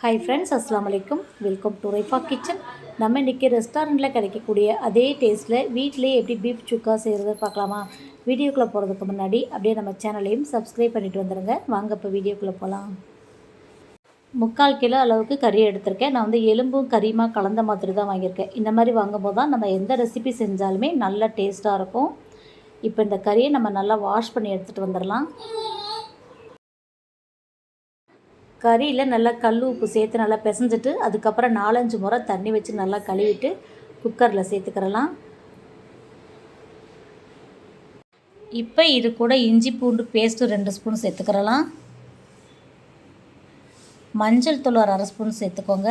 Hi friends அஸ்லாம் வலைக்கும் welcome to Raifa kitchen நம்ம இன்றைக்கி ரெஸ்டாரண்ட்டில் கிடைக்கக்கூடிய அதே டேஸ்ட்டில் வீட்டிலேயே எப்படி பீஃப் சுக்கா செய்கிறது பார்க்கலாமா? வீடியோக்குள்ளே போகிறதுக்கு முன்னாடி அப்படியே நம்ம சேனலையும் சப்ஸ்கிரைப் பண்ணிட்டு வந்துடுங்க வாங்க இப்போ வீடியோக்குள்ளே போகலாம் முக்கால் கிலோ அளவுக்கு கறி எடுத்திருக்கேன். நான் வந்து எலும்பும் கறியுமா கலந்த மாதிரி தான் வாங்கியிருக்கேன். இந்த மாதிரி வாங்கும்போது தான் நம்ம எந்த ரெசிபி செஞ்சாலுமே நல்ல டேஸ்ட்டாக இருக்கும். இப்போ இந்த கறியை நம்ம நல்லா வாஷ் பண்ணி எடுத்துகிட்டு வந்துடலாம். கறியில் நல்லா கல் உப்பு சேர்த்து நல்லா பிசைஞ்சிட்டு அதுக்கப்புறம் நாலஞ்சு முறை தண்ணி வச்சு நல்லா கழுவிட்டு குக்கரில் சேர்த்துக்கிறலாம். இப்போ இது கூட இஞ்சி பூண்டு பேஸ்ட்டு ரெண்டு ஸ்பூன் சேர்த்துக்கிறலாம். மஞ்சள் தூள் ஒரு அரை ஸ்பூன் சேர்த்துக்கோங்க.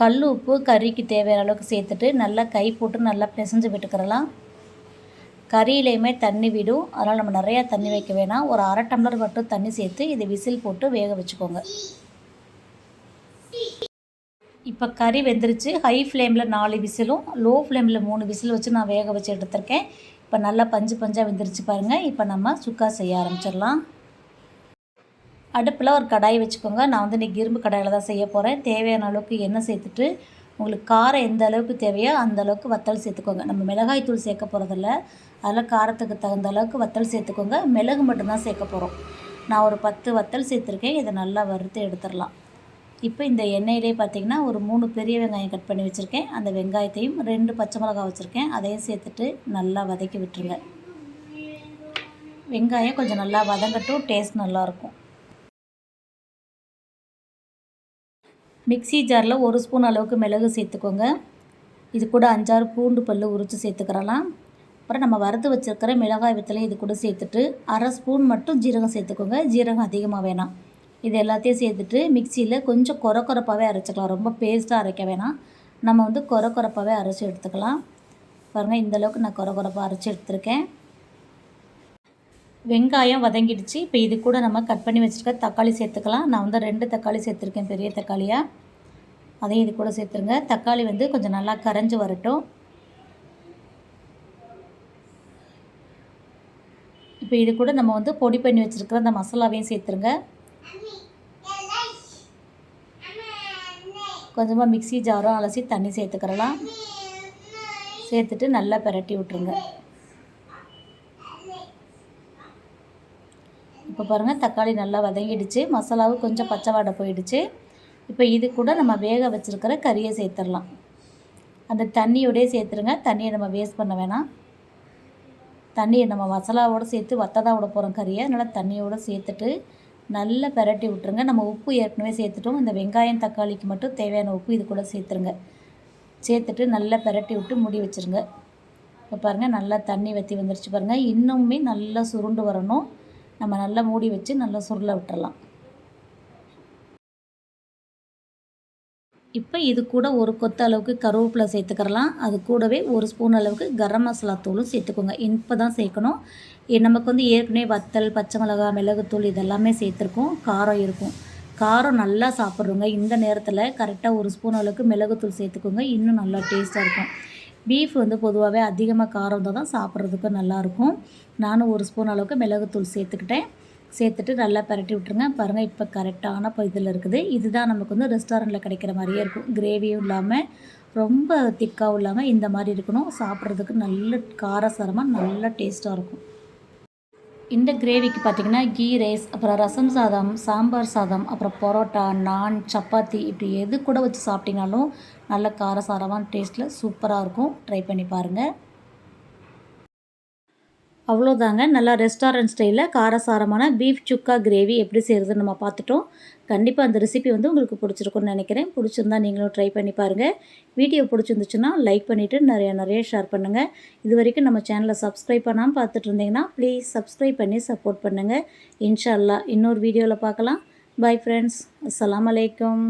கல் உப்பு கறிக்கு தேவையான அளவுக்கு சேர்த்துட்டு நல்லா கை போட்டு நல்லா பிசைஞ்சு விட்டுக்கிறலாம். கறியிலையுமே தண்ணி விடும். அதனால் நம்ம நிறையா தண்ணி வைக்க வேணாம். ஒரு அரை டம்ளர் மட்டும் தண்ணி சேர்த்து இதை விசில் போட்டு வேக வச்சுக்கோங்க. இப்போ கறி வெந்துருச்சு. ஹை ஃப்ளேமில் நாலு விசிலும் லோ ஃப்ளேமில் மூணு விசில் வச்சு நான் வேக வச்சு எடுத்திருக்கேன். இப்போ நல்லா பஞ்சு பஞ்சாக வெந்துருச்சு பாருங்கள் இப்போ நம்ம சுக்கா செய்ய ஆரம்பிச்சிடலாம். அடுப்பில் ஒரு கடாய் வச்சுக்கோங்க. நான் வந்து இன்றைக்கி இரும்பு கடாயில் தான் செய்ய போகிறேன் தேவையான அளவுக்கு எண்ணெய் சேர்த்துட்டு உங்களுக்கு காரம் எந்த அளவுக்கு தேவையோ அந்த அளவுக்கு வத்தல் சேர்த்துக்கோங்க. நம்ம மிளகாய் தூள் சேர்க்க போகிறதில்ல அதில் காரத்துக்கு தகுந்த அளவுக்கு வத்தல் சேர்த்துக்கோங்க. மிளகு மட்டும்தான் சேர்க்க போகிறோம் நான் ஒரு பத்து வத்தல் சேர்த்துருக்கேன். இதை நல்லா வறுத்து எடுத்துடலாம். இப்போ இந்த எண்ணெயிலே பார்த்திங்கன்னா ஒரு மூணு பெரிய வெங்காயம் கட் பண்ணி வச்சுருக்கேன். அந்த வெங்காயத்தையும் ரெண்டு பச்சை மிளகாய் வச்சுருக்கேன். அதையும் சேர்த்துட்டு நல்லா வதக்கி விட்டுருங்க. வெங்காயம் கொஞ்சம் நல்லா வதங்கட்டும். டேஸ்ட் நல்லாயிருக்கும் மிக்சி ஜாரில் ஒரு ஸ்பூன் அளவுக்கு மிளகு சேர்த்துக்கோங்க. இது கூட அஞ்சாறு பூண்டு பல் உரித்து சேர்த்துக்கிறலாம். அப்புறம் நம்ம வறுத்து வச்சுருக்கிற மிளகாய் வித்தலை இது கூட சேர்த்துட்டு அரை ஸ்பூன் மட்டும் ஜீரகம் சேர்த்துக்கோங்க. ஜீரகம் அதிகமாக வேணாம். இது எல்லாத்தையும் சேர்த்துட்டு மிக்சியில் கொஞ்சம் குறை குறைப்பாகவே அரைச்சிக்கலாம். ரொம்ப பேஸ்ட்டாக அரைக்க வேணாம். நம்ம வந்து குறை குறைப்பாகவே அரைச்சி எடுத்துக்கலாம். பாருங்கள் இந்தளவுக்கு நான் குறை குறைப்பாக அரைச்சி எடுத்துருக்கேன். வெங்காயம் வதங்கிடுச்சு. இப்போ இது கூட நம்ம கட் பண்ணி வச்சுருக்க தக்காளி சேர்த்துக்கலாம். நான் வந்து ரெண்டு தக்காளி சேர்த்துருக்கேன் பெரிய தக்காளியாக அதையும் இது கூட சேர்த்துருங்க. தக்காளி வந்து கொஞ்சம் நல்லா கரைஞ்சி வரட்டும். இப்போ இது கூட நம்ம வந்து பொடி பண்ணி வச்சுருக்கிற அந்த மசாலாவையும் சேர்த்துருங்க. கொஞ்சமாக மிக்சி ஜாரும் அலசி தண்ணி சேர்த்துக்கிறலாம். சேர்த்துட்டு நல்லா பெரட்டி விட்ருங்க இப்போ பாருங்கள் தக்காளி நல்லா வதங்கிடுச்சு. மசாலாவும் கொஞ்சம் பச்சை வாடை போயிடுச்சு. இப்போ இது கூட நம்ம வேக வச்சுருக்கிற கறியை சேர்த்துடலாம். அந்த தண்ணியோடய சேர்த்துருங்க. தண்ணியை நம்ம வேஸ்ட் பண்ண வேணாம். தண்ணியை நம்ம மசாலாவோடு சேர்த்து வத்ததாக விட போகிறோம் கறியை. அதனால் தண்ணியோடு சேர்த்துட்டு நல்லா பெரட்டி விட்ருங்க நம்ம உப்பு ஏற்கனவே சேர்த்துட்டோம். இந்த வெங்காயம் தக்காளிக்கு மட்டும் தேவையான உப்பு இது கூட சேர்த்துருங்க. சேர்த்துட்டு நல்லா பெரட்டி விட்டு மூடி வச்சுருங்க. இப்போ பாருங்கள் நல்லா தண்ணி வற்றி வந்துருச்சு பாருங்கள் இன்னுமே நல்லா சுருண்டு வரணும். நம்ம நல்லா மூடி வச்சு நல்லா சுருளை விட்டுறலாம். இப்போ இது கூட ஒரு கொத்த அளவுக்கு கருவேப்பிலை சேர்த்துக்கிறலாம். அது கூடவே ஒரு ஸ்பூன் அளவுக்கு கரம் மசாலா தூளும் சேர்த்துக்கோங்க. இப்போ தான் சேர்க்கணும். நமக்கு வந்து ஏற்கனவே வத்தல் பச்சை மிளகா மிளகுத்தூள் இதெல்லாமே சேர்த்துருக்கோம். காரம் இருக்கும். காரம் நல்லா சாப்பிட்றோங்க. இந்த நேரத்தில் கரெக்டாக ஒரு ஸ்பூன் அளவுக்கு மிளகுத்தூள் சேர்த்துக்கோங்க. இன்னும் நல்லா டேஸ்ட்டாக இருக்கும். பீஃப் வந்து பொதுவாகவே அதிகமாக காரம் தான் சாப்பிட்றதுக்கு நல்லாயிருக்கும் நானும் ஒரு ஸ்பூன் அளவுக்கு மிளகுத்தூள் சேர்த்துக்கிட்டேன். சேர்த்துட்டு நல்லா பரட்டி விட்ருங்க பாருங்கள் இப்போ கரெக்டான இதில் இருக்குது. இதுதான் நமக்கு வந்து ரெஸ்டாரண்ட்டில் கிடைக்கிற மாதிரியே இருக்கும். கிரேவியும் இல்லாமல் ரொம்ப திக்காகவும் இல்லாமல் இந்த மாதிரி இருக்கணும். சாப்பிட்றதுக்கு நல்ல காரசாரமாக நல்ல டேஸ்ட்டாக இருக்கும். இந்த கிரேவிக்கு பார்த்திங்கன்னா கீ ரைஸ் அப்புறம் ரசம் சாதம் சாம்பார் சாதம் அப்புறம் பரோட்டா நான் சப்பாத்தி இப்படி எது கூட வச்சு சாப்பிட்டீங்கனாலும் நல்ல காரசாரமான டேஸ்ட்டில் சூப்பராக இருக்கும். ட்ரை பண்ணி பாருங்கள் அவ்வளோதாங்க. நல்லா ரெஸ்டாரண்ட் ஸ்டைலில் காரசாரமான பீஃப் சுக்கா கிரேவி எப்படி செய்கிறதுன்னு நம்ம பார்த்துட்டோம். கண்டிப்பாக அந்த ரெசிபி வந்து உங்களுக்கு பிடிச்சிருக்குன்னு நினைக்கிறேன். பிடிச்சிருந்தா நீங்களும் ட்ரை பண்ணி பாருங்கள் வீடியோ பிடிச்சிருந்துச்சுன்னா லைக் பண்ணிவிட்டு நிறைய நிறைய ஷேர் பண்ணுங்கள் இது வரைக்கும் நம்ம சேனலை சப்ஸ்கிரைப் பண்ணாமல் பார்த்துட்டு இருந்தீங்கன்னா ப்ளீஸ் சப்ஸ்கிரைப் பண்ணி சப்போர்ட் பண்ணுங்கள் இன்ஷால்லா இன்னொரு வீடியோவில் பார்க்கலாம். பாய் ஃப்ரெண்ட்ஸ் அஸ்லாம் அலைக்கும்